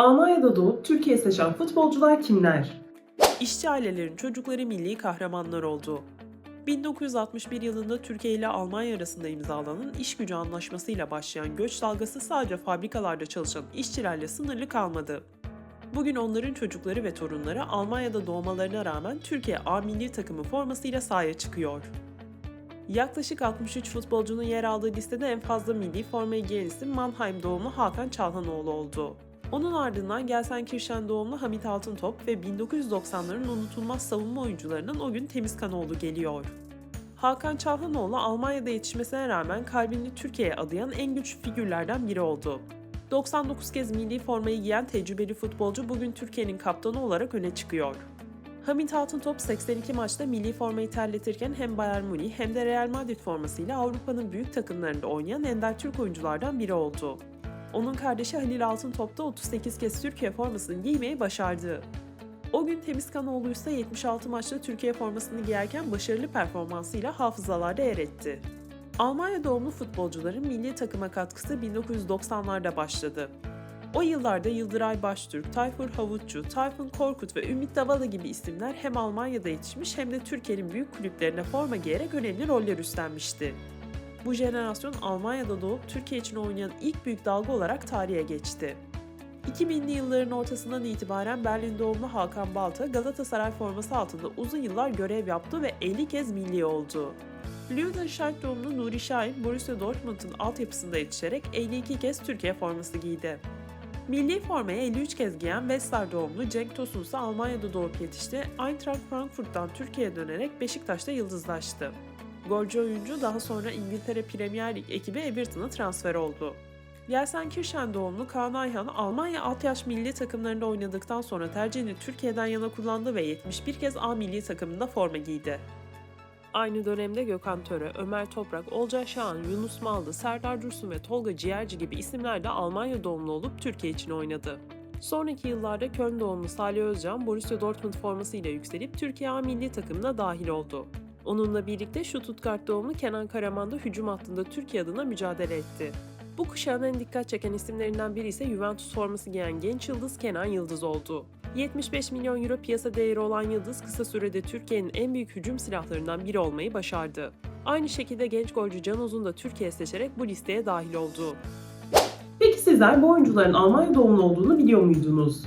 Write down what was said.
Almanya'da doğup Türkiye seçen futbolcular kimler? İşçi ailelerin çocukları milli kahramanlar oldu. 1961 yılında Türkiye ile Almanya arasında imzalanan iş gücü anlaşmasıyla başlayan göç dalgası sadece fabrikalarda çalışan işçilerle sınırlı kalmadı. Bugün onların çocukları ve torunları Almanya'da doğmalarına rağmen Türkiye A milli takımı formasıyla sahaya çıkıyor. Yaklaşık 63 futbolcunun yer aldığı listede en fazla milli formayı giyen isim Mannheim doğumlu Hakan Çalhanoğlu oldu. Onun ardından Gelsenkirchen doğumlu Hamit Altıntop ve 1990'ların unutulmaz savunma oyuncularından o gün Temizkanoğlu geliyor. Hakan Çalhanoğlu Almanya'da yetişmesine rağmen kalbini Türkiye'ye adayan en güçlü figürlerden biri oldu. 99 kez milli formayı giyen tecrübeli futbolcu bugün Türkiye'nin kaptanı olarak öne çıkıyor. Hamit Altıntop 82 maçta milli formayı terletirken hem Bayern Münih hem de Real Madrid formasıyla Avrupa'nın büyük takımlarında oynayan ender Türk oyunculardan biri oldu. Onun kardeşi Halil Altıntop da 38 kez Türkiye formasını giymeyi başardı. O gün Temizkanoğlu ise 76 maçta Türkiye formasını giyerken başarılı performansıyla hafızalarda yer etti. Almanya doğumlu futbolcuların milli takıma katkısı 1990'larda başladı. O yıllarda Yıldıray Baştürk, Tayfur Havutçu, Tayfun Korkut ve Ümit Davala gibi isimler hem Almanya'da yetişmiş hem de Türkiye'nin büyük kulüplerine forma giyerek önemli roller üstlenmişti. Bu jenerasyon Almanya'da doğup Türkiye için oynayan ilk büyük dalga olarak tarihe geçti. 2000'li yılların ortasından itibaren Berlin doğumlu Hakan Balta Galatasaray forması altında uzun yıllar görev yaptı ve 50 kez milli oldu. Lüdenscheid doğumlu Nuri Şahin, Borussia Dortmund'un altyapısında yetişerek 52 kez Türkiye forması giydi. Milli formaya 53 kez giyen Wetzlar doğumlu Cenk Tosun ise Almanya'da doğup yetişti. Eintracht Frankfurt'tan Türkiye'ye dönerek Beşiktaş'ta yıldızlaştı. Golcü oyuncu daha sonra İngiltere Premier Lig ekibi Everton'a transfer oldu. Gelsenkirchen doğumlu Kaan Ayhan, Almanya alt yaş milli takımlarında oynadıktan sonra tercihini Türkiye'den yana kullandı ve 71 kez A milli takımında forma giydi. Aynı dönemde Gökhan Töre, Ömer Toprak, Olcay Şahan, Yunus Mallı, Serdar Dursun ve Tolga Ciğerci gibi isimler de Almanya doğumlu olup Türkiye için oynadı. Sonraki yıllarda Köln doğumlu Salih Özcan, Borussia Dortmund formasıyla yükselip Türkiye A milli takımına dahil oldu. Onunla birlikte Stuttgart doğumlu Kenan Karaman da hücum hattında Türkiye adına mücadele etti. Bu kuşağın en dikkat çeken isimlerinden biri ise Juventus forması giyen genç yıldız Kenan Yıldız oldu. 75 milyon euro piyasa değeri olan Yıldız kısa sürede Türkiye'nin en büyük hücum silahlarından biri olmayı başardı. Aynı şekilde genç golcü Can Uzun da Türkiye seçerek bu listeye dahil oldu. Peki sizler bu oyuncuların Almanya doğumlu olduğunu biliyor muydunuz?